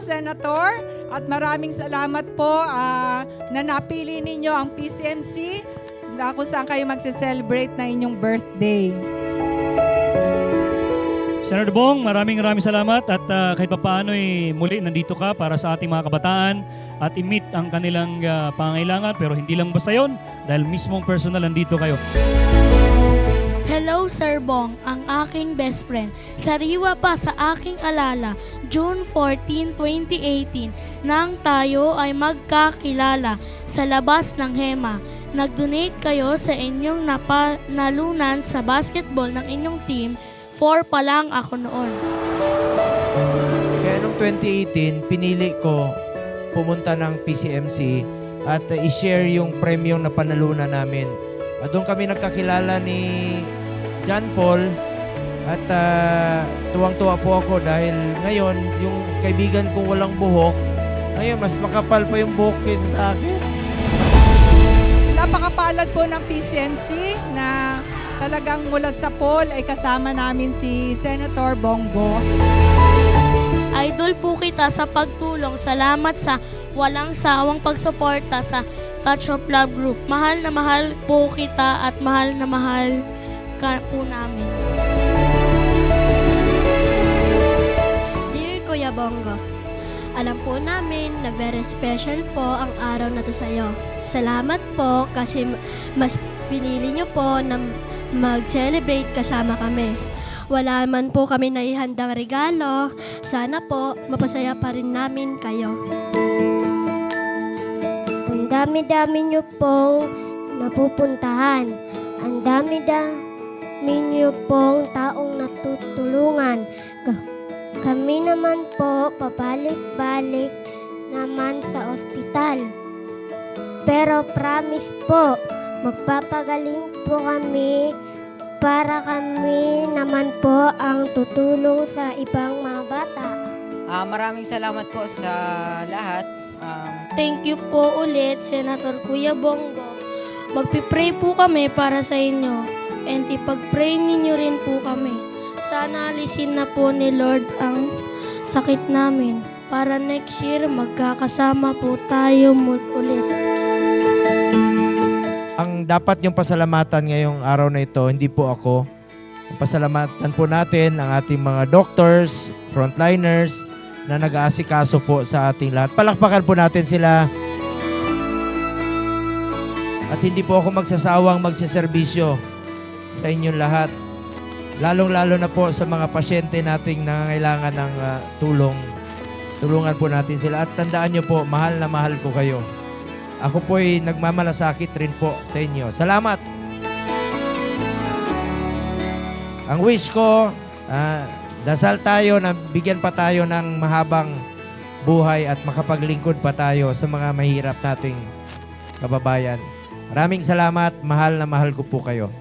Senator. At maraming salamat po ah, na napili ninyo ang PCMC na kung saan kayo magse-celebrate na inyong birthday. Senator Bong, maraming maraming salamat at ah, kahit papaano eh, muli nandito ka para sa ating mga kabataan at i-meet ang kanilang ah, pangailangan pero hindi lang basta yon dahil mismong personal nandito kayo. Sir Bong, ang aking best friend. Sariwa pa sa aking alala, June 14, 2018, nang tayo ay magkakilala sa labas ng HEMA. Nag-donate kayo sa inyong napa- nalunan sa basketball ng inyong team. 4 pa lang ako noon. Kaya nung 2018, pinili ko pumunta ng PCMC at uh, i-share yung premyong na panalunan namin. At doon kami nagkakilala ni John Paul at uh, tuwang-tuwa po ako dahil ngayon yung kaibigan kong walang buhok, ngayon mas makapal pa yung buhok kaysa sa akin. Napakapalad po ng PCMC na talagang mula sa poll ay kasama namin si Senator Bongo. Idol po kita sa pagtulong. Salamat sa walang sawang pagsuporta sa Touch of Love Group. Mahal na mahal po kita at mahal na mahal ka po namin. Dear Kuya Bongo, alam po namin na very special po ang araw na to sa iyo. Salamat po kasi mas pinili niyo po na mag-celebrate kasama kami. Wala man po kami naihandang regalo, sana po mapasaya pa rin namin kayo. Ang dami-dami niyo pong napupuntahan. Ang dami-dami niyo pong taong natutulungan. Ka- Kami naman po pabalik-balik naman sa ospital. Pero promise po, magpapagaling po kami para kami naman po ang tutulong sa ibang mga bata. Ah, maraming salamat po sa lahat. Um, Thank you po ulit, Senator Kuya Bongo. Magpipray po kami para sa inyo and ipag-pray ninyo rin po kami. Sana alisin na po ni Lord ang sakit namin para next year magkakasama po tayo ulit. ang dapat yung pasalamatan ngayong araw na ito, hindi po ako. Pasalamatan po natin ang ating mga doctors, frontliners, na nag-aasikaso po sa ating lahat. Palakpakan po natin sila. At hindi po ako magsasawang magsiservisyo sa inyong lahat. Lalong-lalo na po sa mga pasyente nating nangangailangan ng ah, tulong. Tulungan po natin sila. At tandaan nyo po, mahal na mahal ko kayo. Ako po ay nagmamalasakit rin po sa inyo. Salamat! Ang wish ko, ah, dasal tayo na bigyan pa tayo ng mahabang buhay at makapaglingkod pa tayo sa mga mahirap nating kababayan. Maraming salamat. Mahal na mahal ko po kayo.